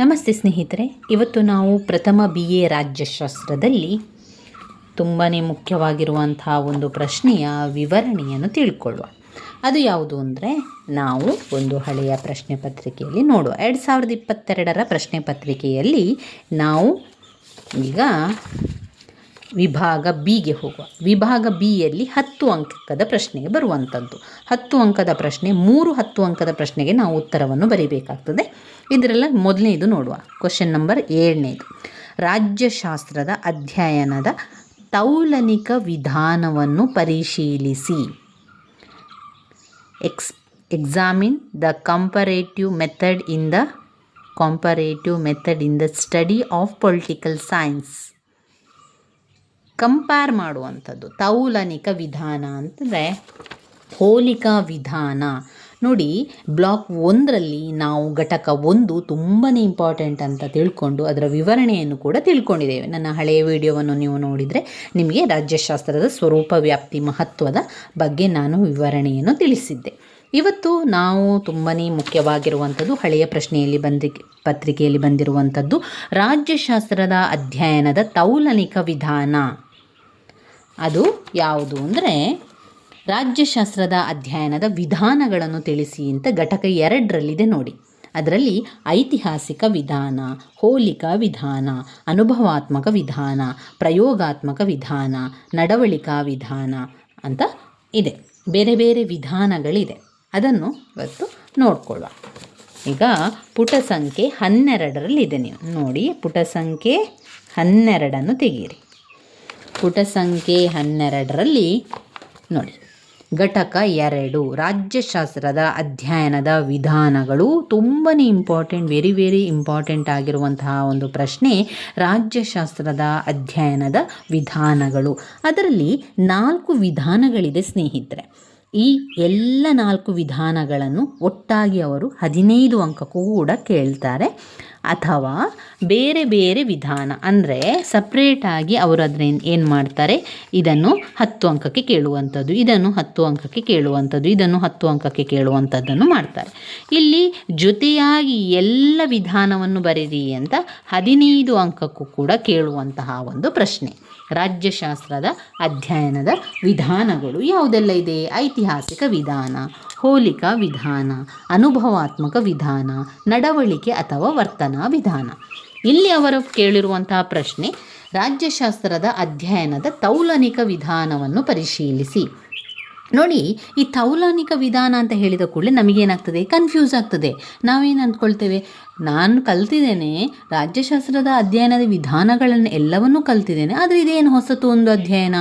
ನಮಸ್ತೆ ಸ್ನೇಹಿತರೆ, ಇವತ್ತು ನಾವು ಪ್ರಥಮ ಬಿ ಎ ರಾಜ್ಯಶಾಸ್ತ್ರದಲ್ಲಿ ತುಂಬಾ ಮುಖ್ಯವಾಗಿರುವಂತಹ ಒಂದು ಪ್ರಶ್ನೆಯ ವಿವರಣೆಯನ್ನು ತಿಳ್ಕೊಳ್ಳುವ. ಅದು ಯಾವುದು ಅಂದರೆ, ನಾವು ಒಂದು ಹಳೆಯ ಪ್ರಶ್ನೆ ಪತ್ರಿಕೆಯಲ್ಲಿ ನೋಡುವ. ಎರಡು ಸಾವಿರದ ಇಪ್ಪತ್ತೆರಡರ ಪ್ರಶ್ನೆ ಪತ್ರಿಕೆಯಲ್ಲಿ ನಾವು ಈಗ ವಿಭಾಗ ಬಿಗೆ ಹೋಗುವ. ವಿಭಾಗ ಬಿಯಲ್ಲಿ ಹತ್ತು ಅಂಕದ ಪ್ರಶ್ನೆಗೆ ಬರುವಂಥದ್ದು ಹತ್ತು ಅಂಕದ ಪ್ರಶ್ನೆ, ಮೂರು ಹತ್ತು ಅಂಕದ ಪ್ರಶ್ನೆಗೆ ನಾವು ಉತ್ತರವನ್ನು ಬರೀಬೇಕಾಗ್ತದೆ. ಇದರಲ್ಲ ಮೊದಲನೇದು ನೋಡುವ. Question number ಏಳನೇದು. ರಾಜ್ಯಶಾಸ್ತ್ರದ ಅಧ್ಯಯನದ ತೌಲನಿಕ ವಿಧಾನವನ್ನು ಪರಿಶೀಲಿಸಿ. Ex examine the comparative method in the comparative method in the study of political science compare ಮಾಡುವಂಥದ್ದು. ತೌಲನಿಕ ವಿಧಾನ ಅಂತಂದರೆ ಹೋಲಿಕಾ ವಿಧಾನ. ನೋಡಿ, ಬ್ಲಾಕ್ ಒಂದರಲ್ಲಿ ನಾವು ಘಟಕ ಒಂದು ತುಂಬಾ ಇಂಪಾರ್ಟೆಂಟ್ ಅಂತ ತಿಳ್ಕೊಂಡು ಅದರ ವಿವರಣೆಯನ್ನು ಕೂಡ ತಿಳ್ಕೊಂಡಿದ್ದೇವೆ. ನನ್ನ ಹಳೆಯ ವಿಡಿಯೋವನ್ನು ನೀವು ನೋಡಿದರೆ ನಿಮಗೆ ರಾಜ್ಯಶಾಸ್ತ್ರದ ಸ್ವರೂಪ, ವ್ಯಾಪ್ತಿ, ಮಹತ್ವದ ಬಗ್ಗೆ ನಾನು ವಿವರಣೆಯನ್ನು ತಿಳಿಸಿದ್ದೆ. ಇವತ್ತು ನಾವು ತುಂಬಾ ಮುಖ್ಯವಾಗಿರುವಂಥದ್ದು ಹಳೆಯ ಪ್ರಶ್ನೆಯಲ್ಲಿ ಬಂದಿ ಪತ್ರಿಕೆಯಲ್ಲಿ ಬಂದಿರುವಂಥದ್ದು ರಾಜ್ಯಶಾಸ್ತ್ರದ ಅಧ್ಯಯನದ ತೌಲನಿಕ ವಿಧಾನ. ಅದು ಯಾವುದು ಅಂದರೆ ರಾಜ್ಯಶಾಸ್ತ್ರದ ಅಧ್ಯಯನದ ವಿಧಾನಗಳನ್ನು ತಿಳಿಸಿ ಅಂತ ಘಟಕ ಎರಡರಲ್ಲಿದೆ ನೋಡಿ. ಅದರಲ್ಲಿ ಐತಿಹಾಸಿಕ ವಿಧಾನ, ಹೋಲಿಕಾ ವಿಧಾನ, ಅನುಭವಾತ್ಮಕ ವಿಧಾನ, ಪ್ರಯೋಗಾತ್ಮಕ ವಿಧಾನ, ನಡವಳಿಕಾ ವಿಧಾನ ಅಂತ ಇದೆ. ಬೇರೆ ಬೇರೆ ವಿಧಾನಗಳಿದೆ. ಅದನ್ನು ಇವತ್ತು ನೋಡ್ಕೊಳ್ಳುವ. ಈಗ ಪುಟ ಸಂಖ್ಯೆ ಹನ್ನೆರಡರಲ್ಲಿದೆ ನೀವು. ನೋಡಿ, ಪುಟ ಸಂಖ್ಯೆ ಹನ್ನೆರಡನ್ನು ತೆಗೀರಿ ಪುಟ ಸಂಖ್ಯೆ ಹನ್ನೆರಡರಲ್ಲಿ ನೋಡಿ. ಘಟಕ ಎರಡು. ರಾಜ್ಯಶಾಸ್ತ್ರದ ಅಧ್ಯಯನದ ವಿಧಾನಗಳು ತುಂಬಾ ಇಂಪಾರ್ಟೆಂಟ್ ವೆರಿ ವೆರಿ ಇಂಪಾರ್ಟೆಂಟ್ ಆಗಿರುವಂತಹ ಒಂದು ಪ್ರಶ್ನೆ ರಾಜ್ಯಶಾಸ್ತ್ರದ ಅಧ್ಯಯನದ ವಿಧಾನಗಳು. ಅದರಲ್ಲಿ ನಾಲ್ಕು ವಿಧಾನಗಳಿದೆ ಸ್ನೇಹಿತರೆ. ಈ ಎಲ್ಲ ನಾಲ್ಕು ವಿಧಾನಗಳನ್ನು ಒಟ್ಟಾಗಿ ಅವರು ಹದಿನೈದು ಅಂಕಕ್ಕೂ ಕೂಡ ಕೇಳ್ತಾರೆ. ಅಥವಾ ಬೇರೆ ಬೇರೆ ವಿಧಾನ, ಅಂದರೆ ಸಪ್ರೇಟಾಗಿ ಅವರು ಅದನ್ನ ಏನು ಮಾಡ್ತಾರೆ? ಇದನ್ನು ಹತ್ತು ಅಂಕಕ್ಕೆ ಕೇಳುವಂಥದ್ದು, ಇದನ್ನು ಹತ್ತು ಅಂಕಕ್ಕೆ ಕೇಳುವಂಥದ್ದು, ಇದನ್ನು ಹತ್ತು ಅಂಕಕ್ಕೆ ಕೇಳುವಂಥದ್ದನ್ನು ಮಾಡ್ತಾರೆ. ಇಲ್ಲಿ ಜೊತೆಯಾಗಿ ಎಲ್ಲ ವಿಧಾನವನ್ನು ಬರೀರಿ ಅಂತ ಹದಿನೈದು ಅಂಕಕ್ಕೂ ಕೂಡ ಕೇಳುವಂತಹ ಒಂದು ಪ್ರಶ್ನೆ. ರಾಜ್ಯಶಾಸ್ತ್ರದ ಅಧ್ಯಯನದ ವಿಧಾನಗಳು ಯಾವುದೆಲ್ಲ ಇದೆ? ಐತಿಹಾಸಿಕ ವಿಧಾನ, ಹೋಲಿಕಾ ವಿಧಾನ, ಅನುಭವಾತ್ಮಕ ವಿಧಾನ, ನಡವಳಿಕೆ ಅಥವಾ ವರ್ತನಾ. ವಿಧಾನ ಇಲ್ಲಿ ಅವರು ಕೇಳಿರುವಂತಹ ಪ್ರಶ್ನೆ, ರಾಜ್ಯಶಾಸ್ತ್ರದ ಅಧ್ಯಯನದ ತೌಲನಿಕ ವಿಧಾನವನ್ನು ಪರಿಶೀಲಿಸಿ. ನೋಡಿ, ಈ ತೌಲನಿಕ ವಿಧಾನ ಅಂತ ಹೇಳಿದ ಕೂಡಲೇ ನಮಗೇನಾಗ್ತದೆ? ಕನ್ಫ್ಯೂಸ್ ಆಗ್ತದೆ. ನಾವೇನು ಅಂದ್ಕೊಳ್ತೇವೆ? ನಾನು ಕಲ್ತಿದ್ದೇನೆ, ರಾಜ್ಯಶಾಸ್ತ್ರದ ಅಧ್ಯಯನದ ವಿಧಾನಗಳನ್ನು ಎಲ್ಲವನ್ನೂ ಕಲ್ತಿದ್ದೇನೆ, ಆದರೆ ಇದೇನು ಹೊಸತು ಒಂದು ಅಧ್ಯಯನ?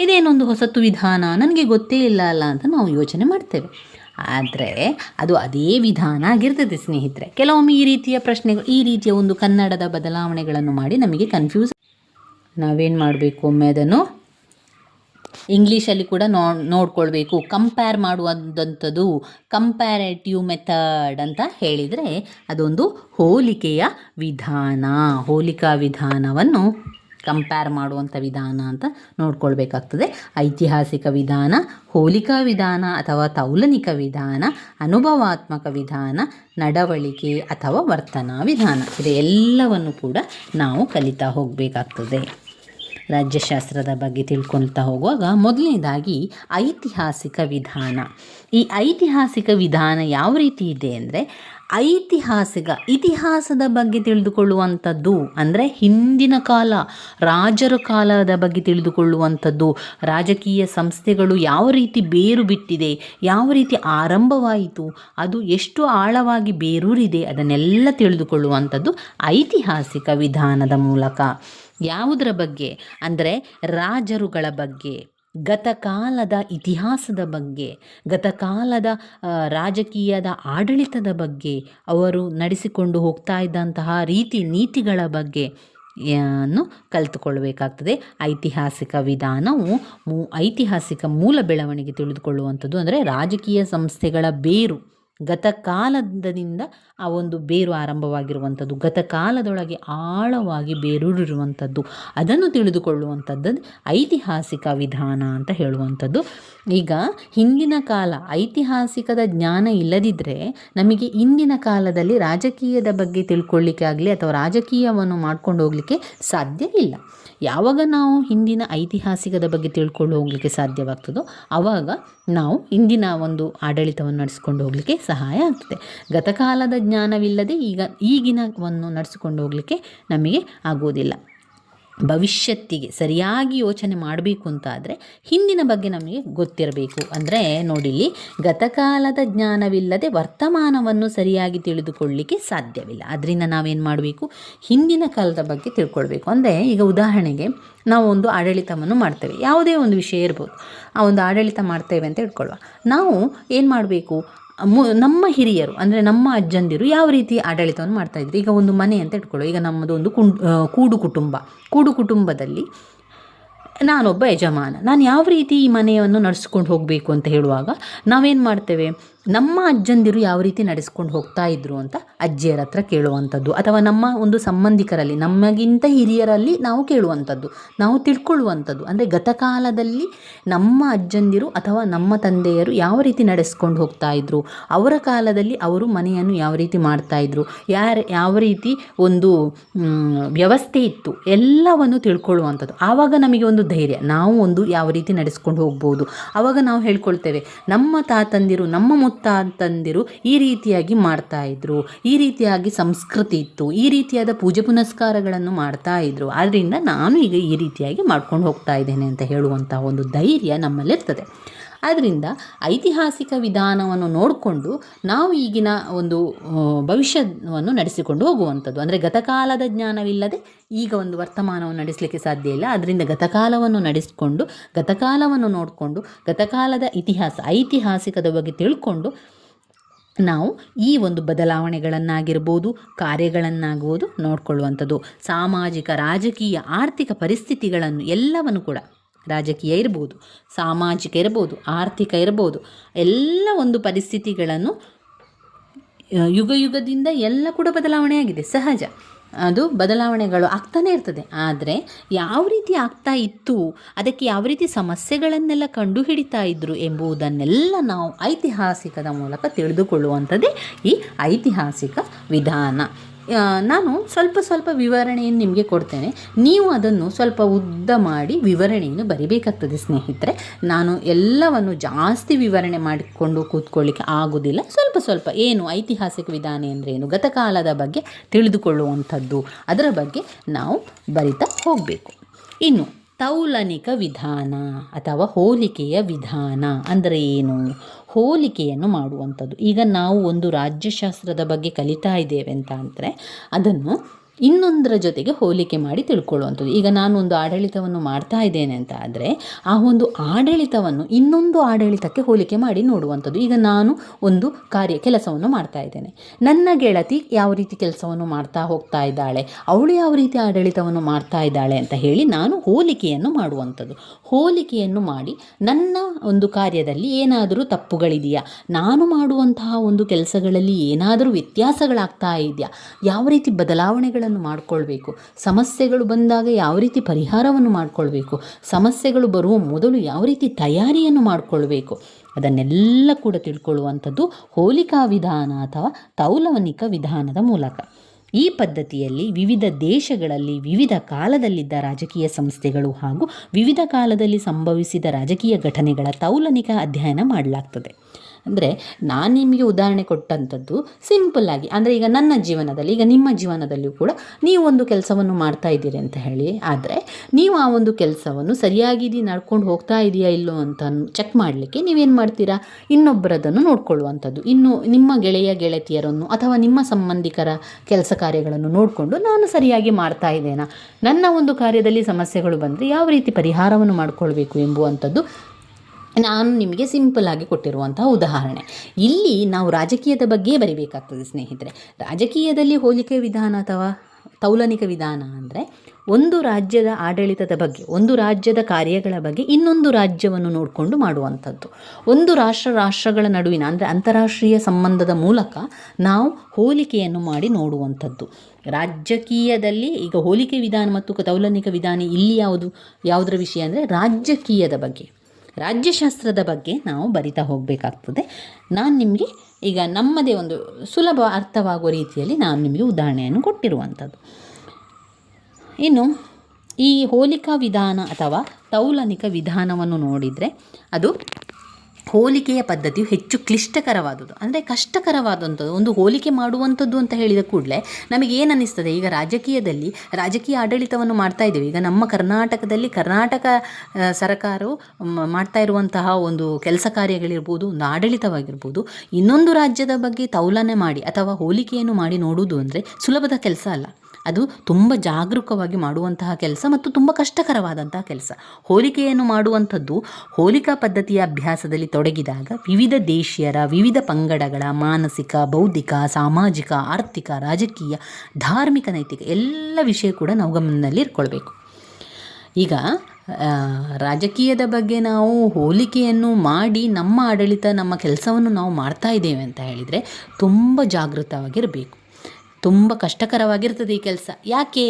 ಇದೇನೊಂದು ಹೊಸತು ವಿಧಾನ? ನನಗೆ ಗೊತ್ತೇ ಇಲ್ಲ ಅಲ್ಲ ಅಂತ ನಾವು ಯೋಚನೆ ಮಾಡ್ತೇವೆ. ಆದರೆ ಅದು ಅದೇ ವಿಧಾನ ಆಗಿರ್ತದೆ, ಸ್ನೇಹಿತರೆ. ಕೆಲವೊಮ್ಮೆ ಈ ರೀತಿಯ ಪ್ರಶ್ನೆಗಳು ಈ ರೀತಿಯ ಒಂದು ಕನ್ನಡದ ಬದಲಾವಣೆಗಳನ್ನು ಮಾಡಿ ನಮಗೆ ಕನ್ಫ್ಯೂಸ್ ನಾವೇನು ಮಾಡಬೇಕು ಒಮ್ಮೆ ಅದನ್ನು? ಇಂಗ್ಲೀಷಲ್ಲಿ ಕೂಡ ನೋ, ನೋಡ್ಕೊಳ್ಬೇಕು. ಕಂಪೇರ್ ಮಾಡುವಂಥದ್ದು ಕಂಪ್ಯಾರೇಟಿವ್ ಮೆಥಡ್ ಅಂತ ಹೇಳಿದರೆ ಅದೊಂದು ಹೋಲಿಕೆಯ ವಿಧಾನ, ಹೋಲಿಕಾ ವಿಧಾನವನ್ನು ಕಂಪೇರ್ ಮಾಡುವಂಥ ವಿಧಾನ ಅಂತ ನೋಡ್ಕೊಳ್ಬೇಕಾಗ್ತದೆ. ಐತಿಹಾಸಿಕ ವಿಧಾನ, ಹೋಲಿಕಾ ವಿಧಾನ ಅಥವಾ ತೌಲನಿಕ ವಿಧಾನ, ಅನುಭವಾತ್ಮಕ ವಿಧಾನ, ನಡವಳಿಕೆ ಅಥವಾ ವರ್ತನಾ ವಿಧಾನ ಇದೆಲ್ಲವನ್ನು ಕೂಡ ನಾವು ಕಲಿತಾ ಹೋಗಬೇಕಾಗ್ತದೆ. ರಾಜ್ಯಶಾಸ್ತ್ರದ ಬಗ್ಗೆ ತಿಳ್ಕೊಳ್ತಾ ಹೋಗುವಾಗ ಮೊದಲನೇದಾಗಿ ಐತಿಹಾಸಿಕ ವಿಧಾನ. ಈ ಐತಿಹಾಸಿಕ ವಿಧಾನ ಯಾವ ರೀತಿ ಇದೆ ಅಂದರೆ ಐತಿಹಾಸಿಕ, ಇತಿಹಾಸದ ಬಗ್ಗೆ ತಿಳಿದುಕೊಳ್ಳುವಂಥದ್ದು ಅಂದರೆ ಹಿಂದಿನ ಕಾಲ, ರಾಜರ ಕಾಲದ ಬಗ್ಗೆ ತಿಳಿದುಕೊಳ್ಳುವಂಥದ್ದು, ರಾಜಕೀಯ ಸಂಸ್ಥೆಗಳು ಯಾವ ರೀತಿ ಬೇರು ಬಿಟ್ಟಿದೆ, ಯಾವ ರೀತಿ ಆರಂಭವಾಯಿತು, ಅದು ಎಷ್ಟು ಆಳವಾಗಿ ಬೇರೂರಿದೆ, ಅದನ್ನೆಲ್ಲ ತಿಳಿದುಕೊಳ್ಳುವಂಥದ್ದು ಐತಿಹಾಸಿಕ ವಿಧಾನದ ಮೂಲಕ. ಯಾವುದರ ಬಗ್ಗೆ? ಅಂದರೆ ರಾಜರುಗಳ ಬಗ್ಗೆ. ಗತಕಾಲದ ಇತಿಹಾಸದ ಬಗ್ಗೆ, ಗತಕಾಲದ ರಾಜಕೀಯದ ಆಡಳಿತದ ಬಗ್ಗೆ ಅವರು ನಡೆಸಿಕೊಂಡು ಹೋಗ್ತಾ ಇದ್ದಂತಹ ರೀತಿ, ನೀತಿಗಳ ಬಗ್ಗೆ ಯನ್ನು ಕಲಿತುಕೊಳ್ಳಬೇಕಾಗ್ತದೆ ಐತಿಹಾಸಿಕ ವಿಧಾನವು ಮೂ, ಐತಿಹಾಸಿಕ ಮೂಲ ಬೆಳವಣಿಗೆ ತಿಳಿದುಕೊಳ್ಳುವಂಥದ್ದು. ಅಂದರೆ ರಾಜಕೀಯ ಸಂಸ್ಥೆಗಳ ಬೇರು. ಗತಕಾಲದಿಂದ ಆ ಒಂದು ಬೇರು ಆರಂಭವಾಗಿರುವಂಥದ್ದು ಗತಕಾಲದೊಳಗೆ ಆಳವಾಗಿ ಬೇರೂರಿರುವಂಥದ್ದು, ಅದನ್ನು ತಿಳಿದುಕೊಳ್ಳುವಂಥದ್ದು ಐತಿಹಾಸಿಕ ವಿಧಾನ ಅಂತ ಹೇಳುವಂಥದ್ದು. ಈಗ ಹಿಂದಿನ ಕಾಲ ಐತಿಹಾಸಿಕದ ಜ್ಞಾನ ಇಲ್ಲದಿದ್ದರೆ ನಮಗೆ ಇಂದಿನ ಕಾಲದಲ್ಲಿ ರಾಜಕೀಯದ ಬಗ್ಗೆ ತಿಳ್ಕೊಳ್ಳಿಕ್ಕೆ ಆಗಲಿ ಅಥವಾ ರಾಜಕೀಯವನ್ನು ಮಾಡ್ಕೊಂಡು ಹೋಗಲಿಕ್ಕೆ ಸಾಧ್ಯ ಇಲ್ಲ. ಯಾವಾಗ ನಾವು ಹಿಂದಿನ ಐತಿಹಾಸಿಕದ ಬಗ್ಗೆ ತಿಳ್ಕೊಂಡು ಹೋಗಲಿಕ್ಕೆ ಸಾಧ್ಯವಾಗ್ತದೋ ಆವಾಗ ನಾವು ಇಂದಿನ ಒಂದು ಆಡಳಿತವನ್ನು ನಡೆಸ್ಕೊಂಡು ಹೋಗಲಿಕ್ಕೆ ಸಹಾಯ ಆಗ್ತದೆ. ಗತಕಾಲದ ಜ್ಞಾನವಿಲ್ಲದೆ ಈಗ ಈಗಿನವನ್ನು ನಡೆಸಿಕೊಂಡು ಹೋಗಲಿಕ್ಕೆ ನಮಗೆ ಆಗೋದಿಲ್ಲ ಭವಿಷ್ಯತ್ತಿಗೆ ಸರಿಯಾಗಿ ಯೋಚನೆ ಮಾಡಬೇಕು ಅಂತಾದರೆ ಹಿಂದಿನ ಬಗ್ಗೆ ನಮಗೆ ಗೊತ್ತಿರಬೇಕು. ಅಂದರೆ ನೋಡಿಲ್ಲಿ, ಗತಕಾಲದ ಜ್ಞಾನವಿಲ್ಲದೆ ವರ್ತಮಾನವನ್ನು ಸರಿಯಾಗಿ ತಿಳಿದುಕೊಳ್ಳಲಿಕ್ಕೆ ಸಾಧ್ಯವಿಲ್ಲ. ಅದರಿಂದ ನಾವೇನು ಮಾಡಬೇಕು? ಹಿಂದಿನ ಕಾಲದ ಬಗ್ಗೆ ತಿಳ್ಕೊಳ್ಬೇಕು. ಅಂದರೆ ಈಗ ಉದಾಹರಣೆಗೆ ನಾವು ಒಂದು ಆಡಳಿತವನ್ನು ಮಾಡ್ತೇವೆ. ಯಾವುದೇ ಒಂದು ವಿಷಯ ಇರ್ಬೋದು. ಆ ಒಂದು ಆಡಳಿತ ಮಾಡ್ತೇವೆ ಅಂತ ಇಟ್ಕೊಳ್ಳುವ ನಾವು ಏನು ಮಾಡಬೇಕು? ಮು, ನಮ್ಮ ಹಿರಿಯರು, ಅಂದರೆ ನಮ್ಮ ಅಜ್ಜಂದಿರು ಯಾವ ರೀತಿ ಆಡಳಿತವನ್ನು ಮಾಡ್ತಾಯಿದ್ರು ಈಗ ಒಂದು ಮನೆ ಅಂತ ಇಟ್ಕೊಳ್ಳೋ ಈಗ ನಮ್ಮದು ಒಂದು ಕುಂಡ್ ಕೂಡು ಕುಟುಂಬ. ಕೂಡು ಕುಟುಂಬದಲ್ಲಿ ನಾನೊಬ್ಬ ಯಜಮಾನ. ನಾನು ಯಾವ ರೀತಿ ಈ ಮನೆಯನ್ನು ನಡೆಸ್ಕೊಂಡು ಹೋಗಬೇಕು ಅಂತ ಹೇಳುವಾಗ ನಾವೇನು ಮಾಡ್ತೇವೆ? ನಮ್ಮ ಅಜ್ಜಂದಿರು ಯಾವ ರೀತಿ ನಡೆಸ್ಕೊಂಡು ಹೋಗ್ತಾ ಇದ್ರು ಅಂತ ಅಜ್ಜಿಯರ ಹತ್ರ ಕೇಳುವಂಥದ್ದು, ಅಥವಾ ನಮ್ಮ ಒಂದು ಸಂಬಂಧಿಕರಲ್ಲಿ, ನಮಗಿಂತ ಹಿರಿಯರಲ್ಲಿ ನಾವು ಕೇಳುವಂಥದ್ದು, ನಾವು ತಿಳ್ಕೊಳ್ಳುವಂಥದ್ದು. ಅಂದರೆ ಗತಕಾಲದಲ್ಲಿ ನಮ್ಮ ಅಜ್ಜಂದಿರು ಅಥವಾ ನಮ್ಮ ತಂದೆಯರು ಯಾವ ರೀತಿ ನಡೆಸ್ಕೊಂಡು ಹೋಗ್ತಾ ಇದ್ರು, ಅವರ ಕಾಲದಲ್ಲಿ ಅವರು ಮನೆಯನ್ನು ಯಾವ ರೀತಿ ಮಾಡ್ತಾ ಇದ್ರು, ಯಾರು, ಯಾವ ರೀತಿ ಒಂದು ವ್ಯವಸ್ಥೆ ಇತ್ತು, ಎಲ್ಲವನ್ನು ತಿಳ್ಕೊಳ್ಳುವಂಥದ್ದು. ಆವಾಗ ನಮಗೆ ಒಂದು ಧೈರ್ಯ, ನಾವು ಒಂದು ಯಾವ ರೀತಿ ನಡೆಸ್ಕೊಂಡು ಹೋಗ್ಬೋದು. ಆವಾಗ ನಾವು ಹೇಳ್ಕೊಳ್ತೇವೆ, ನಮ್ಮ ತಾತಂದಿರು, ನಮ್ಮ ಮುತ್ತಾತಂದಿರು ಈ ರೀತಿಯಾಗಿ ಮಾಡ್ತಾ ಇದ್ರು. ಈ ರೀತಿಯಾಗಿ ಸಂಸ್ಕೃತಿ ಇತ್ತು. ಈ ರೀತಿಯಾದ ಪೂಜೆ ಪುನಸ್ಕಾರಗಳನ್ನು ಮಾಡ್ತಾ ಇದ್ರು. ಆದ್ದರಿಂದ ನಾನು ಈಗ ಈ ರೀತಿಯಾಗಿ ಮಾಡ್ಕೊಂಡು ಹೋಗ್ತಾ ಇದ್ದೇನೆ ಅಂತ ಹೇಳುವಂತಹ ಒಂದು ಧೈರ್ಯ ನಮ್ಮಲ್ಲಿರ್ತದೆ. ಆದ್ದರಿಂದ ಐತಿಹಾಸಿಕ ವಿಧಾನವನ್ನು ನೋಡಿಕೊಂಡು ನಾವು ಈಗಿನ ಒಂದು ಭವಿಷ್ಯವನ್ನು ನಡೆಸಿಕೊಂಡು ಹೋಗುವಂಥದ್ದು. ಅಂದರೆ ಗತಕಾಲದ ಜ್ಞಾನವಿಲ್ಲದೆ ಈಗ ಒಂದು ವರ್ತಮಾನವನ್ನು ನಡೆಸಲಿಕ್ಕೆ ಸಾಧ್ಯ ಇಲ್ಲ. ಅದರಿಂದ ಗತಕಾಲವನ್ನು ನಡೆಸಿಕೊಂಡು, ಗತಕಾಲವನ್ನು ನೋಡಿಕೊಂಡು, ಗತಕಾಲದ ಇತಿಹಾಸ, ಐತಿಹಾಸಿಕದ ಬಗ್ಗೆ ತಿಳ್ಕೊಂಡು ನಾವು ಈ ಒಂದು ಬದಲಾವಣೆಗಳನ್ನಾಗಿರ್ಬೋದು, ಕಾರ್ಯಗಳನ್ನಾಗುವುದು ನೋಡಿಕೊಳ್ಳುವಂಥದ್ದು. ಸಾಮಾಜಿಕ, ರಾಜಕೀಯ, ಆರ್ಥಿಕ ಪರಿಸ್ಥಿತಿಗಳನ್ನು ಎಲ್ಲವನ್ನು ಕೂಡ ರಾಜಕೀಯ ಇರ್ಬೋದು, ಸಾಮಾಜಿಕ ಇರ್ಬೋದು, ಆರ್ಥಿಕ ಇರ್ಬೋದು, ಎಲ್ಲ ಒಂದು ಪರಿಸ್ಥಿತಿಗಳನ್ನು ಯುಗ ಯುಗದಿಂದ ಎಲ್ಲ ಕೂಡ ಬದಲಾವಣೆಯಾಗಿದೆ, ಸಹಜ. ಅದು ಬದಲಾವಣೆಗಳು ಆಗ್ತಾನೇ ಇರ್ತದೆ. ಆದರೆ ಯಾವ ರೀತಿ ಆಗ್ತಾ ಇತ್ತು, ಅದಕ್ಕೆ ಯಾವ ರೀತಿ ಸಮಸ್ಯೆಗಳನ್ನೆಲ್ಲ ಕಂಡುಹಿಡಿತಾ ಇದ್ದರು ಎಂಬುದನ್ನೆಲ್ಲ ನಾವು ಐತಿಹಾಸಿಕದ ಮೂಲಕ ತಿಳಿದುಕೊಳ್ಳುವಂಥದ್ದೇ ಈ ಐತಿಹಾಸಿಕ ವಿಧಾನ. ನಾನು ಸ್ವಲ್ಪ ಸ್ವಲ್ಪ ವಿವರಣೆಯನ್ನು ನಿಮಗೆ ಕೊಡ್ತೇನೆ. ನೀವು ಅದನ್ನು ಸ್ವಲ್ಪ ಉದ್ದ ಮಾಡಿ ವಿವರಣೆಯನ್ನು ಬರಿಬೇಕಾಗ್ತದೆ ಸ್ನೇಹಿತರೆ. ನಾನು ಎಲ್ಲವನ್ನು ಜಾಸ್ತಿ ವಿವರಣೆ ಮಾಡಿಕೊಂಡು ಕೂತ್ಕೊಳ್ಳಿಕ್ಕೆ ಆಗೋದಿಲ್ಲ. ಸ್ವಲ್ಪ ಸ್ವಲ್ಪ ಏನು ಐತಿಹಾಸಿಕ ವಿಧಾನ ಏನು, ಗತಕಾಲದ ಬಗ್ಗೆ ತಿಳಿದುಕೊಳ್ಳುವಂಥದ್ದು, ಅದರ ಬಗ್ಗೆ ನಾವು ಬರಿತಾ ಹೋಗಬೇಕು. ಇನ್ನು ತೌಲನಿಕ ವಿಧಾನ ಅಥವಾ ಹೋಲಿಕೆಯ ವಿಧಾನ ಅಂದರೆ ಏನು? ಹೋಲಿಕೆಯನ್ನು ಮಾಡುವಂಥದ್ದು. ಈಗ ನಾವು ಒಂದು ರಾಜ್ಯಶಾಸ್ತ್ರದ ಬಗ್ಗೆ ಕಲಿತಾ ಇದ್ದೇವೆ ಅಂತ ಅಂದರೆ ಅದನ್ನು ಇನ್ನೊಂದರ ಜೊತೆಗೆ ಹೋಲಿಕೆ ಮಾಡಿ ತಿಳ್ಕೊಳ್ಳುವಂಥದ್ದು. ಈಗ ನಾನು ಒಂದು ಆಡಳಿತವನ್ನು ಮಾಡ್ತಾ ಇದ್ದೇನೆ ಅಂತ ಆದರೆ, ಆ ಒಂದು ಆಡಳಿತವನ್ನು ಇನ್ನೊಂದು ಆಡಳಿತಕ್ಕೆ ಹೋಲಿಕೆ ಮಾಡಿ ನೋಡುವಂಥದ್ದು. ಈಗ ನಾನು ಒಂದು ಕಾರ್ಯ, ಕೆಲಸವನ್ನು ಮಾಡ್ತಾ ಇದ್ದೇನೆ. ನನ್ನ ಗೆಳತಿ ಯಾವ ರೀತಿ ಕೆಲಸವನ್ನು ಮಾಡ್ತಾ ಹೋಗ್ತಾ ಇದ್ದಾಳೆ, ಅವಳು ಯಾವ ರೀತಿ ಆಡಳಿತವನ್ನು ಮಾಡ್ತಾ ಇದ್ದಾಳೆ ಅಂತ ಹೇಳಿ ನಾನು ಹೋಲಿಕೆಯನ್ನು ಮಾಡುವಂಥದ್ದು. ಹೋಲಿಕೆಯನ್ನು ಮಾಡಿ ನನ್ನ ಒಂದು ಕಾರ್ಯದಲ್ಲಿ ಏನಾದರೂ ತಪ್ಪುಗಳಿದೆಯಾ, ನಾನು ಮಾಡುವಂತಹ ಒಂದು ಕೆಲಸಗಳಲ್ಲಿ ಏನಾದರೂ ವ್ಯತ್ಯಾಸಗಳಾಗ್ತಾ ಇದೆಯಾ, ಯಾವ ರೀತಿ ಬದಲಾವಣೆಗಳನ್ನು ಮಾಡಿಕೊಳ್ಬೇಕು. ಸಮಸ್ಯೆಗಳು ಬಂದಾಗ ಯಾವ ರೀತಿ ಪರಿಹಾರವನ್ನು ಮಾಡಿಕೊಳ್ಬೇಕು? ಸಮಸ್ಯೆಗಳು ಬರುವ ಮೊದಲು ಯಾವ ರೀತಿ ತಯಾರಿಯನ್ನು ಮಾಡಿಕೊಳ್ಬೇಕು? ಅದನ್ನೆಲ್ಲ ಕೂಡ ತಿಳ್ಕೊಳ್ಳುವಂಥದ್ದು ಹೋಲಿಕಾ ವಿಧಾನ ಅಥವಾ ತೌಲವನಿಕ ವಿಧಾನದ ಮೂಲಕ. ಈ ಪದ್ಧತಿಯಲ್ಲಿ ವಿವಿಧ ದೇಶಗಳಲ್ಲಿ ವಿವಿಧ ಕಾಲದಲ್ಲಿದ್ದ ರಾಜಕೀಯ ಸಂಸ್ಥೆಗಳು ಹಾಗೂ ವಿವಿಧ ಕಾಲದಲ್ಲಿ ಸಂಭವಿಸಿದ ರಾಜಕೀಯ ಘಟನೆಗಳ ತೌಲನಿಕ ಅಧ್ಯಯನ ಮಾಡಲಾಗ್ತದೆ. ಅಂದರೆ ನಾನು ನಿಮಗೆ ಉದಾಹರಣೆ ಕೊಟ್ಟಂಥದ್ದು ಆಗಿ, ಅಂದರೆ ಈಗ ನನ್ನ ಜೀವನದಲ್ಲಿ, ಈಗ ನಿಮ್ಮ ಜೀವನದಲ್ಲಿಯೂ ಕೂಡ ನೀವು ಒಂದು ಕೆಲಸವನ್ನು ಮಾಡ್ತಾ ಇದ್ದೀರಿ ಅಂತ ಹೇಳಿ. ಆದರೆ ನೀವು ಆ ಒಂದು ಕೆಲಸವನ್ನು ಸರಿಯಾಗಿ ನಡ್ಕೊಂಡು ಹೋಗ್ತಾ ಇದೆಯಾ ಇಲ್ಲೋ ಅಂತ ಚೆಕ್ ಮಾಡಲಿಕ್ಕೆ ನೀವೇನು ಮಾಡ್ತೀರಾ? ಇನ್ನೊಬ್ಬರದನ್ನು ನೋಡ್ಕೊಳ್ಳುವಂಥದ್ದು. ಇನ್ನು ನಿಮ್ಮ ಗೆಳೆಯ, ಗೆಳತಿಯರನ್ನು ಅಥವಾ ನಿಮ್ಮ ಸಂಬಂಧಿಕರ ಕೆಲಸ ಕಾರ್ಯಗಳನ್ನು ನೋಡಿಕೊಂಡು ನಾನು ಸರಿಯಾಗಿ ಮಾಡ್ತಾ ಇದ್ದೇನಾ? ನನ್ನ ಒಂದು ಕಾರ್ಯದಲ್ಲಿ ಸಮಸ್ಯೆಗಳು ಬಂದರೆ ಯಾವ ರೀತಿ ಪರಿಹಾರವನ್ನು ಮಾಡಿಕೊಳ್ಬೇಕು ಎಂಬುವಂಥದ್ದು ನಾನು ನಿಮಗೆ ಸಿಂಪಲ್ ಆಗಿ ಕೊಟ್ಟಿರುವಂತಹ ಉದಾಹರಣೆ. ಇಲ್ಲಿ ನಾವು ರಾಜಕೀಯದ ಬಗ್ಗೆ ಬರಿಬೇಕಾಗ್ತದೆ ಸ್ನೇಹಿತರೆ. ರಾಜಕೀಯದಲ್ಲಿ ಹೋಲಿಕೆ ವಿಧಾನ ಅಥವಾ ತೌಲನಿಕ ವಿಧಾನ ಅಂದರೆ ಒಂದು ರಾಜ್ಯದ ಆಡಳಿತದ ಬಗ್ಗೆ, ಒಂದು ರಾಜ್ಯದ ಕಾರ್ಯಗಳ ಬಗ್ಗೆ ಇನ್ನೊಂದು ರಾಜ್ಯವನ್ನು ನೋಡಿಕೊಂಡು ಮಾಡುವಂಥದ್ದು. ಒಂದು ರಾಷ್ಟ್ರ ರಾಷ್ಟ್ರಗಳ ನಡುವಿನ ಅಂದರೆ ಅಂತಾರಾಷ್ಟ್ರೀಯ ಸಂಬಂಧದ ಮೂಲಕ ನಾವು ಹೋಲಿಕೆಯನ್ನು ಮಾಡಿ ನೋಡುವಂಥದ್ದು. ರಾಜಕೀಯದಲ್ಲಿ ಈಗ ಹೋಲಿಕೆ ವಿಧಾನ ಮತ್ತು ತೌಲನಿಕ ವಿಧಾನ ಇಲ್ಲಿ ಯಾವುದು? ಯಾವುದರ ವಿಷಯ ಅಂದರೆ ರಾಜಕೀಯದ ಬಗ್ಗೆ. ರಾಜ್ಯಶಾಸ್ತ್ರದ ಬಗ್ಗೆ ನಾವು ಬರಿತಾ ಹೋಗಬೇಕಾಗ್ತದೆ. ನಾನು ನಿಮಗೆ ಈಗ ನಮ್ಮದೇ ಒಂದು ಸುಲಭ ಅರ್ಥವಾಗುವ ರೀತಿಯಲ್ಲಿ ನಾನು ನಿಮಗೆ ಉದಾಹರಣೆಯನ್ನು ಕೊಟ್ಟಿರುವಂಥದ್ದು. ಇನ್ನು ಈ ಹೋಲಿಕಾ ವಿಧಾನ ಅಥವಾ ತೌಲನಿಕ ವಿಧಾನವನ್ನು ನೋಡಿದರೆ ಅದು ಹೋಲಿಕೆಯ ಪದ್ಧತಿಯು ಹೆಚ್ಚು ಕ್ಲಿಷ್ಟಕರವಾದದ್ದು. ಅಂದರೆ ಕಷ್ಟಕರವಾದಂಥದ್ದು. ಒಂದು ಹೋಲಿಕೆ ಮಾಡುವಂಥದ್ದು ಅಂತ ಹೇಳಿದ ಕೂಡಲೇ ನಮಗೆ ಏನು ಅನ್ನಿಸ್ತದೆ? ಈಗ ರಾಜಕೀಯದಲ್ಲಿ, ರಾಜಕೀಯ ಆಡಳಿತವನ್ನು ಮಾಡ್ತಾ ಇದ್ದೇವೆ. ಈಗ ನಮ್ಮ ಕರ್ನಾಟಕದಲ್ಲಿ ಕರ್ನಾಟಕ ಸರಕಾರವು ಮಾಡ್ತಾ ಇರುವಂತಹ ಒಂದು ಕೆಲಸ ಕಾರ್ಯಗಳಿರ್ಬೋದು, ಒಂದು ಆಡಳಿತವಾಗಿರ್ಬೋದು, ಇನ್ನೊಂದು ರಾಜ್ಯದ ಬಗ್ಗೆ ತೌಲನೆ ಮಾಡಿ ಅಥವಾ ಹೋಲಿಕೆಯನ್ನು ಮಾಡಿ ನೋಡುವುದು ಅಂದರೆ ಸುಲಭದ ಕೆಲಸ ಅಲ್ಲ. ಅದು ತುಂಬ ಜಾಗರೂಕವಾಗಿ ಮಾಡುವಂತಹ ಕೆಲಸ ಮತ್ತು ತುಂಬ ಕಷ್ಟಕರವಾದಂತಹ ಕೆಲಸ. ಹೋಲಿಕೆಯನ್ನು ಮಾಡುವಂಥದ್ದು ಹೋಲಿಕಾ ಪದ್ಧತಿಯ ಅಭ್ಯಾಸದಲ್ಲಿ ತೊಡಗಿದಾಗ ವಿವಿಧ ದೇಶೀಯರ, ವಿವಿಧ ಪಂಗಡಗಳ, ಮಾನಸಿಕ, ಬೌದ್ಧಿಕ, ಸಾಮಾಜಿಕ, ಆರ್ಥಿಕ, ರಾಜಕೀಯ, ಧಾರ್ಮಿಕ, ನೈತಿಕ ಎಲ್ಲ ವಿಷಯ ಕೂಡ ನಾವು ಗಮನದಲ್ಲಿ ಇಟ್ಕೊಳ್ಬೇಕು. ಈಗ ರಾಜಕೀಯದ ಬಗ್ಗೆ ನಾವು ಹೋಲಿಕೆಯನ್ನು ಮಾಡಿ ನಮ್ಮ ಆಡಳಿತ, ನಮ್ಮ ಕೆಲಸವನ್ನು ನಾವು ಮಾಡ್ತಾ ಇದ್ದೇವೆ ಅಂತ ಹೇಳಿದರೆ ತುಂಬ ಜಾಗೃತವಾಗಿರಬೇಕು. ತುಂಬ ಕಷ್ಟಕರವಾಗಿರ್ತದೆ ಈ ಕೆಲಸ. ಯಾಕೆ?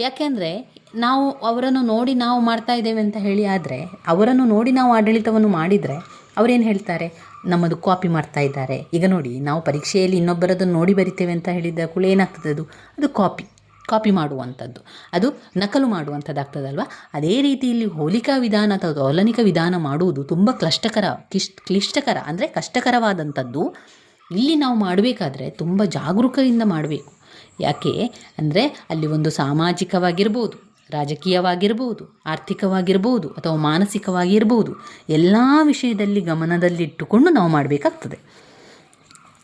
ಯಾಕೆಂದರೆ ನಾವು ಅವರನ್ನು ನೋಡಿ ನಾವು ಮಾಡ್ತಾ ಇದ್ದೇವೆ ಅಂತ ಹೇಳಿ ಆದರೆ, ಅವರನ್ನು ನೋಡಿ ನಾವು ಆಡಳಿತವನ್ನು ಮಾಡಿದರೆ ಅವರೇನು ಹೇಳ್ತಾರೆ? ನಮ್ಮದು ಕಾಪಿ ಮಾಡ್ತಾ ಇದ್ದಾರೆ. ಈಗ ನೋಡಿ, ನಾವು ಪರೀಕ್ಷೆಯಲ್ಲಿ ಇನ್ನೊಬ್ಬರದನ್ನು ನೋಡಿ ಬರಿತೇವೆ ಅಂತ ಹೇಳಿದ ಕೂಡ ಏನಾಗ್ತದೆ ಅದು? ಅದು ಕಾಪಿ ಕಾಪಿ ಮಾಡುವಂಥದ್ದು. ಅದು ನಕಲು ಮಾಡುವಂಥದ್ದು ಆಗ್ತದಲ್ವ ಅದೇ ರೀತಿ ಇಲ್ಲಿ ಹೋಲಿಕಾ ವಿಧಾನ ಅಥವಾ ಹೋಲನಿಕ ವಿಧಾನ ಮಾಡುವುದು ತುಂಬ ಕ್ಲಿಷ್ಟಕರ ಕ್ಲಿಷ್ಟಕರ ಅಂದರೆ ಕಷ್ಟಕರವಾದಂಥದ್ದು. ಇಲ್ಲಿ ನಾವು ಮಾಡಬೇಕಾದ್ರೆ ತುಂಬ ಜಾಗರೂಕದಿಂದ ಮಾಡಬೇಕು. ಯಾಕೆ? ಅಂದರೆ ಅಲ್ಲಿ ಒಂದು ಸಾಮಾಜಿಕವಾಗಿರ್ಬೋದು, ರಾಜಕೀಯವಾಗಿರ್ಬೋದು, ಆರ್ಥಿಕವಾಗಿರ್ಬೋದು ಅಥವಾ ಮಾನಸಿಕವಾಗಿರ್ಬೋದು ಎಲ್ಲ ವಿಷಯದಲ್ಲಿ ಗಮನದಲ್ಲಿಟ್ಟುಕೊಂಡು ನಾವು ಮಾಡಬೇಕಾಗ್ತದೆ.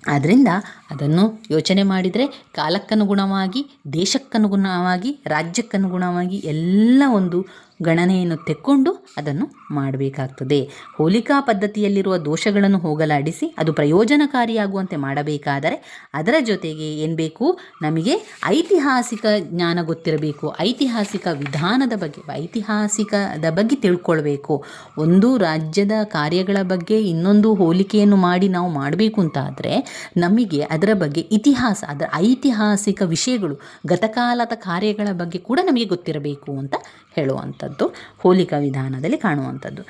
ಆದ್ದರಿಂದ ಅದನ್ನು ಯೋಚನೆ ಮಾಡಿದರೆ ಕಾಲಕ್ಕನುಗುಣವಾಗಿ, ದೇಶಕ್ಕನುಗುಣವಾಗಿ, ರಾಜ್ಯಕ್ಕನುಗುಣವಾಗಿ ಎಲ್ಲ ಒಂದು ಗಣನೆಯನ್ನು ತೆಕ್ಕೊಂಡು ಅದನ್ನು ಮಾಡಬೇಕಾಗ್ತದೆ. ಹೋಲಿಕಾ ಪದ್ಧತಿಯಲ್ಲಿರುವ ದೋಷಗಳನ್ನು ಹೋಗಲಾಡಿಸಿ ಅದು ಪ್ರಯೋಜನಕಾರಿಯಾಗುವಂತೆ ಮಾಡಬೇಕಾದರೆ ಅದರ ಜೊತೆಗೆ ಏನು ಬೇಕು? ನಮಗೆ ಐತಿಹಾಸಿಕ ಜ್ಞಾನ ಗೊತ್ತಿರಬೇಕು. ಐತಿಹಾಸಿಕ ವಿಧಾನದ ಬಗ್ಗೆ, ಐತಿಹಾಸಿಕದ ಬಗ್ಗೆ ತಿಳ್ಕೊಳ್ಬೇಕು. ಒಂದು ರಾಜ್ಯದ ಕಾರ್ಯಗಳ ಬಗ್ಗೆ ಇನ್ನೊಂದು ಹೋಲಿಕೆಯನ್ನು ಮಾಡಿ ನಾವು ಮಾಡಬೇಕು ಅಂತ ಆದರೆ ನಮಗೆ ಅದರ ಬಗ್ಗೆ ಇತಿಹಾಸ, ಅದರ ಐತಿಹಾಸಿಕ ವಿಷಯಗಳು, ಗತಕಾಲದ ಕಾರ್ಯಗಳ ಬಗ್ಗೆ ಕೂಡ ನಮಗೆ ಗೊತ್ತಿರಬೇಕು ಅಂತ ಹೇಳುವಂಥದ್ದು, ಹೋಲಿಕಾ ವಿಧಾನದಲ್ಲಿ ಕಾಣುವಂಥದ್ದು.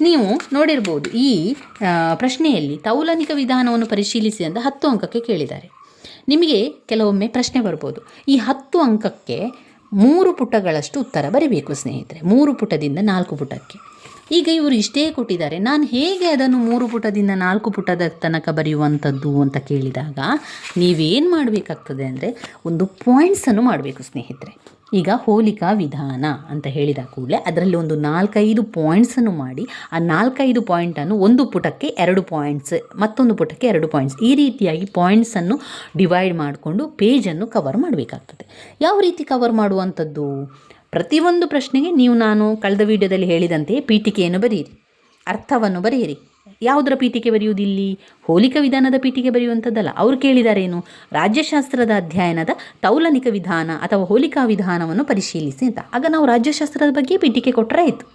ನೀವು ನೋಡಿರ್ಬೋದು ಈ ಪ್ರಶ್ನೆಯಲ್ಲಿ ತೌಲನಿಕ ವಿಧಾನವನ್ನು ಪರಿಶೀಲಿಸಿ ಅಂತ ಹತ್ತು ಅಂಕಕ್ಕೆ ಕೇಳಿದ್ದಾರೆ. ನಿಮಗೆ ಕೆಲವೊಮ್ಮೆ ಪ್ರಶ್ನೆ ಬರ್ಬೋದು. ಈ ಹತ್ತು ಅಂಕಕ್ಕೆ ಮೂರು ಪುಟಗಳಷ್ಟು ಉತ್ತರ ಬರೀಬೇಕು ಸ್ನೇಹಿತರೆ. ಮೂರು ಪುಟದಿಂದ ನಾಲ್ಕು ಪುಟಕ್ಕೆ. ಈಗ ಇವರು ಇಷ್ಟೇ ಕೊಟ್ಟಿದ್ದಾರೆ. ನಾನು ಹೇಗೆ ಅದನ್ನು ಮೂರು ಪುಟದಿಂದ ನಾಲ್ಕು ಪುಟದ ತನಕ ಬರೆಯುವಂಥದ್ದು ಅಂತ ಕೇಳಿದಾಗ ನೀವೇನು ಮಾಡಬೇಕಾಗ್ತದೆ ಅಂದರೆ ಒಂದು ಪಾಯಿಂಟ್ಸನ್ನು ಮಾಡಬೇಕು ಸ್ನೇಹಿತರೆ. ಈಗ ಹೋಲಿಕಾ ವಿಧಾನ ಅಂತ ಹೇಳಿದ ಕೂಡಲೇ ಅದರಲ್ಲಿ ಒಂದು ನಾಲ್ಕೈದು ಪಾಯಿಂಟ್ಸನ್ನು ಮಾಡಿ ಆ ನಾಲ್ಕೈದು ಪಾಯಿಂಟನ್ನು ಒಂದು ಪುಟಕ್ಕೆ ಎರಡು ಪಾಯಿಂಟ್ಸ್ ಮತ್ತೊಂದು ಪುಟಕ್ಕೆ ಎರಡು ಪಾಯಿಂಟ್ಸ್ ಈ ರೀತಿಯಾಗಿ ಪಾಯಿಂಟ್ಸನ್ನು ಡಿವೈಡ್ ಮಾಡಿಕೊಂಡು ಪೇಜನ್ನು ಕವರ್ ಮಾಡಬೇಕಾಗ್ತದೆ. ಯಾವ ರೀತಿ ಕವರ್ ಮಾಡುವಂಥದ್ದು? ಪ್ರತಿಯೊಂದು ಪ್ರಶ್ನೆಗೆ ನೀವು ನಾನು ಕಳೆದ ವಿಡಿಯೋದಲ್ಲಿ ಹೇಳಿದಂತೆ ಪೀಠಿಕೆಯನ್ನು ಬರೆಯಿರಿ. ಅರ್ಥವನ್ನು ಬರೆಯಿರಿ. ಯಾವುದರ ಪೀಠಿಕೆ ಬರೆಯುವುದಿಲ್ಲಿ ಹೋಲಿಕಾ ವಿಧಾನದ ಪೀಠಿಕೆ ಬರೆಯುವಂಥದ್ದಲ್ಲ. ಅವರು ಕೇಳಿದಾರೇನು? ರಾಜ್ಯಶಾಸ್ತ್ರದ ಅಧ್ಯಯನದ ತೌಲನಿಕ ವಿಧಾನ ಅಥವಾ ಹೋಲಿಕಾ ವಿಧಾನವನ್ನು ಪರಿಶೀಲಿಸಿ ಅಂತ. ಆಗ ನಾವು ರಾಜ್ಯಶಾಸ್ತ್ರದ ಬಗ್ಗೆ ಪೀಠಿಕೆ ಕೊಟ್ಟರೆ ಆಯಿತು.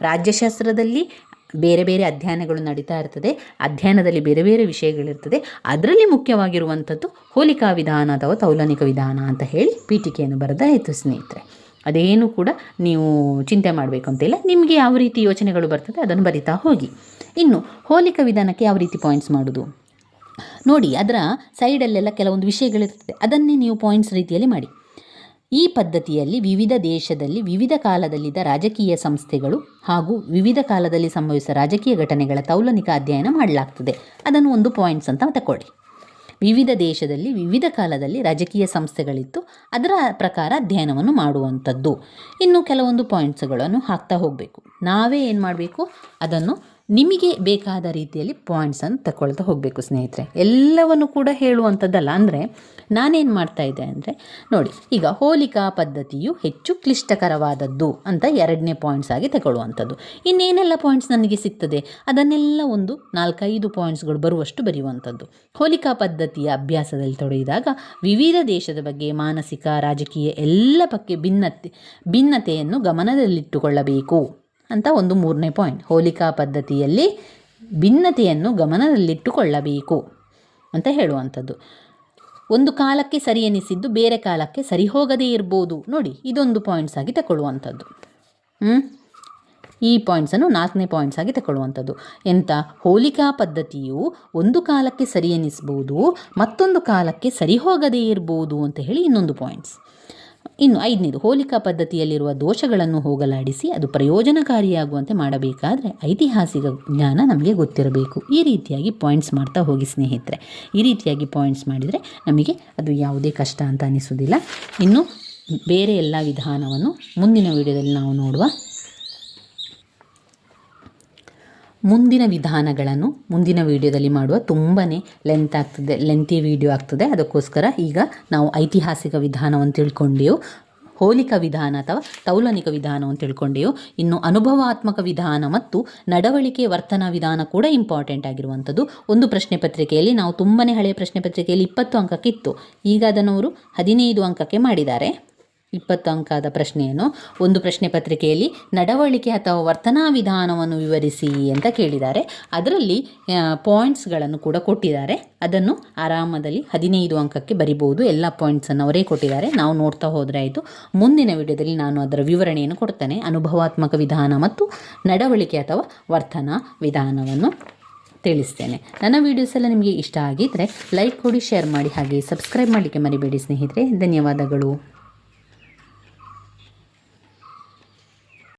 ರಾಜ್ಯಶಾಸ್ತ್ರದಲ್ಲಿ ಬೇರೆ ಬೇರೆ ಅಧ್ಯಯನಗಳು ನಡೀತಾ ಇರ್ತದೆ. ಅಧ್ಯಯನದಲ್ಲಿ ಬೇರೆ ಬೇರೆ ವಿಷಯಗಳಿರ್ತದೆ. ಅದರಲ್ಲಿ ಮುಖ್ಯವಾಗಿರುವಂಥದ್ದು ಹೋಲಿಕಾ ವಿಧಾನ ಅಥವಾ ತೌಲನಿಕ ವಿಧಾನ ಅಂತ ಹೇಳಿ ಪೀಠಿಕೆಯನ್ನು ಬರೆದಾಯಿತು ಸ್ನೇಹಿತರೆ. ಅದೇನು ಕೂಡ ನೀವು ಚಿಂತೆ ಮಾಡಬೇಕು ಅಂತಿಲ್ಲ ನಿಮಗೆ ಯಾವ ರೀತಿ ಯೋಚನೆಗಳು ಬರ್ತದೆ ಅದನ್ನು ಬರಿತಾ ಹೋಗಿ. ಇನ್ನು ಹೋಲಿಕ ವಿಧಾನಕ್ಕೆ ಯಾವ ರೀತಿ ಪಾಯಿಂಟ್ಸ್ ಮಾಡೋದು? ನೋಡಿ, ಅದರ ಸೈಡಲ್ಲೆಲ್ಲ ಕೆಲವೊಂದು ವಿಷಯಗಳಿರ್ತದೆ. ಅದನ್ನೇ ನೀವು ಪಾಯಿಂಟ್ಸ್ ರೀತಿಯಲ್ಲಿ ಮಾಡಿ. ಈ ಪದ್ಧತಿಯಲ್ಲಿ ವಿವಿಧ ದೇಶದಲ್ಲಿ, ವಿವಿಧ ಕಾಲದಲ್ಲಿದ್ದ ರಾಜಕೀಯ ಸಂಸ್ಥೆಗಳು ಹಾಗೂ ವಿವಿಧ ಕಾಲದಲ್ಲಿ ಸಂಭವಿಸಿದ ರಾಜಕೀಯ ಘಟನೆಗಳ ತೌಲನಿಕ ಅಧ್ಯಯನ ಮಾಡಲಾಗ್ತದೆ. ಅದನ್ನು ಒಂದು ಪಾಯಿಂಟ್ಸ್ ಅಂತ ತಗೊಳ್ಳಿ ವಿವಿಧ ದೇಶದಲ್ಲಿ, ವಿವಿಧ ಕಾಲದಲ್ಲಿ ರಾಜಕೀಯ ಸಂಸ್ಥೆಗಳಿತ್ತು. ಅದರ ಪ್ರಕಾರ ಅಧ್ಯಯನವನ್ನು ಮಾಡುವಂಥದ್ದು. ಇನ್ನು ಕೆಲವೊಂದು ಪಾಯಿಂಟ್ಸ್ಗಳನ್ನು ಹಾಕ್ತಾ ಹೋಗಬೇಕು. ನಾವೇ ಏನು ಮಾಡಬೇಕು? ಅದನ್ನು ನಿಮಗೆ ಬೇಕಾದ ರೀತಿಯಲ್ಲಿ ಪಾಯಿಂಟ್ಸನ್ನು ತಗೊಳ್ತಾ ಹೋಗಬೇಕು ಸ್ನೇಹಿತರೆ. ಎಲ್ಲವನ್ನು ಕೂಡ ಹೇಳುವಂಥದ್ದಲ್ಲ. ಅಂದರೆ ನಾನೇನು ಮಾಡ್ತಾ ಇದ್ದೆ ಅಂದರೆ, ನೋಡಿ, ಈಗ ಹೋಲಿಕಾ ಪದ್ಧತಿಯು ಹೆಚ್ಚು ಕ್ಲಿಷ್ಟಕರವಾದದ್ದು ಅಂತ ಎರಡನೇ ಪಾಯಿಂಟ್ಸ್ ಆಗಿ ತಗೊಳ್ಳುವಂಥದ್ದು. ಇನ್ನೇನೆಲ್ಲ ಪಾಯಿಂಟ್ಸ್ ನನಗೆ ಸಿಗ್ತದೆ? ಅದನ್ನೆಲ್ಲ ಒಂದು ನಾಲ್ಕೈದು ಪಾಯಿಂಟ್ಸ್ಗಳು ಬರುವಷ್ಟು ಬರೆಯುವಂಥದ್ದು. ಹೋಲಿಕಾ ಪದ್ಧತಿಯ ಅಭ್ಯಾಸದಲ್ಲಿ ತೊಡಗಿದಾಗ ವಿವಿಧ ದೇಶದ ಬಗ್ಗೆ ಮಾನಸಿಕ, ರಾಜಕೀಯ ಎಲ್ಲ ಬಗ್ಗೆ ಭಿನ್ನತೆ, ಭಿನ್ನತೆಯನ್ನು ಗಮನದಲ್ಲಿಟ್ಟುಕೊಳ್ಳಬೇಕು. ಅಂತ ಒಂದು ಮೂರನೇ ಪಾಯಿಂಟ್ ಹೋಲಿಕಾ ಪದ್ಧತಿಯಲ್ಲಿ ಭಿನ್ನತೆಯನ್ನು ಗಮನದಲ್ಲಿಟ್ಟುಕೊಳ್ಳಬೇಕು ಅಂತ ಹೇಳುವಂಥದ್ದು. ಒಂದು ಕಾಲಕ್ಕೆ ಸರಿ ಎನಿಸಿದ್ದು ಬೇರೆ ಕಾಲಕ್ಕೆ ಸರಿ ಹೋಗದೇ ಇರ್ಬೋದು. ನೋಡಿ, ಇದೊಂದು ಪಾಯಿಂಟ್ಸ್ ಆಗಿ ತಗೊಳ್ಳುವಂಥದ್ದು. ಹ್ಞೂ ಈ ಪಾಯಿಂಟ್ಸನ್ನು ನಾಲ್ಕನೇ ಪಾಯಿಂಟ್ಸ್ ಆಗಿ ತಗೊಳ್ಳುವಂಥದ್ದು. ಎಂಥ ಹೋಲಿಕಾ ಪದ್ಧತಿಯು ಒಂದು ಕಾಲಕ್ಕೆ ಸರಿ ಎನಿಸ್ಬೋದು, ಮತ್ತೊಂದು ಕಾಲಕ್ಕೆ ಸರಿ ಹೋಗದೇ ಇರ್ಬೋದು ಅಂತ ಹೇಳಿ ಇನ್ನೊಂದು ಪಾಯಿಂಟ್ಸ್ ಇನ್ನು ಐದನೇದು, ಹೋಲಿಕಾ ಪದ್ಧತಿಯಲ್ಲಿರುವ ದೋಷಗಳನ್ನು ಹೋಗಲಾಡಿಸಿ ಅದು ಪ್ರಯೋಜನಕಾರಿಯಾಗುವಂತೆ ಮಾಡಬೇಕಾದರೆ ಐತಿಹಾಸಿಕ ಜ್ಞಾನ ನಮಗೆ ಗೊತ್ತಿರಬೇಕು. ಈ ರೀತಿಯಾಗಿ ಪಾಯಿಂಟ್ಸ್ ಮಾಡ್ತಾ ಹೋಗಿ ಸ್ನೇಹಿತರೆ. ಈ ರೀತಿಯಾಗಿ ಪಾಯಿಂಟ್ಸ್ ಮಾಡಿದರೆ ನಮಗೆ ಅದು ಯಾವುದೇ ಕಷ್ಟ ಅಂತ ಅನಿಸೋದಿಲ್ಲ ಇನ್ನು ಬೇರೆ ಎಲ್ಲ ವಿಧಾನವನ್ನು ಮುಂದಿನ ವಿಡಿಯೋದಲ್ಲಿ ನಾವು ನೋಡುವ ಮುಂದಿನ ವಿಧಾನಗಳನ್ನು ಮುಂದಿನ ವಿಡಿಯೋದಲ್ಲಿ ಮಾಡುವ ತುಂಬಾ ಲೆಂತ್ ಆಗ್ತದೆ ಲೆಂತಿ ವಿಡಿಯೋ ಆಗ್ತದೆ. ಅದಕ್ಕೋಸ್ಕರ ಈಗ ನಾವು ಐತಿಹಾಸಿಕ ವಿಧಾನವನ್ನು ತಿಳ್ಕೊಂಡೆವು. ಹೋಲಿಕ ವಿಧಾನ ಅಥವಾ ತೌಲನಿಕ ವಿಧಾನವನ್ನು ತಿಳ್ಕೊಂಡೆವು. ಇನ್ನು ಅನುಭವಾತ್ಮಕ ವಿಧಾನ ಮತ್ತು ನಡವಳಿಕೆ ವರ್ತನಾ ವಿಧಾನ ಕೂಡ ಇಂಪಾರ್ಟೆಂಟ್ ಆಗಿರುವಂಥದ್ದು. ಒಂದು ಪ್ರಶ್ನೆ ಪತ್ರಿಕೆಯಲ್ಲಿ, ನಾವು ತುಂಬಾ ಹಳೆಯ ಪ್ರಶ್ನೆ ಪತ್ರಿಕೆಯಲ್ಲಿ ಇಪ್ಪತ್ತು ಅಂಕಕ್ಕಿತ್ತು. ಈಗ ಅದನ್ನು ಅವರು ಹದಿನೈದು ಅಂಕಕ್ಕೆ ಮಾಡಿದ್ದಾರೆ. ಇಪ್ಪತ್ತು ಅಂಕದ ಪ್ರಶ್ನೆಯನ್ನು ಒಂದು ಪ್ರಶ್ನೆ ಪತ್ರಿಕೆಯಲ್ಲಿ ನಡವಳಿಕೆ ಅಥವಾ ವರ್ತನಾ ವಿಧಾನವನ್ನು ವಿವರಿಸಿ ಅಂತ ಕೇಳಿದ್ದಾರೆ. ಅದರಲ್ಲಿ ಪಾಯಿಂಟ್ಸ್ಗಳನ್ನು ಕೂಡ ಕೊಟ್ಟಿದ್ದಾರೆ. ಅದನ್ನು ಆರಾಮದಲ್ಲಿ ಹದಿನೈದು ಅಂಕಕ್ಕೆ ಬರಿಬೋದು. ಎಲ್ಲ ಪಾಯಿಂಟ್ಸನ್ನು ಅವರೇ ಕೊಟ್ಟಿದ್ದಾರೆ. ನಾವು ನೋಡ್ತಾ ಹೋದರೆ ಆಯಿತು. ಮುಂದಿನ ವಿಡಿಯೋದಲ್ಲಿ ನಾನು ಅದರ ವಿವರಣೆಯನ್ನು ಕೊಡ್ತೇನೆ. ಅನುಭವಾತ್ಮಕ ವಿಧಾನ ಮತ್ತು ನಡವಳಿಕೆ ಅಥವಾ ವರ್ತನಾ ವಿಧಾನವನ್ನು ತಿಳಿಸ್ತೇನೆ. ನನ್ನ ವೀಡಿಯೋಸ್ ಎಲ್ಲ ನಿಮಗೆ ಇಷ್ಟ ಆಗಿದ್ದರೆ ಲೈಕ್ ಕೊಡಿ ಶೇರ್ ಮಾಡಿ, ಹಾಗೆ ಸಬ್ಸ್ಕ್ರೈಬ್ ಮಾಡಲಿಕ್ಕೆ ಮರಿಬೇಡಿ ಸ್ನೇಹಿತರೆ. ಧನ್ಯವಾದಗಳು.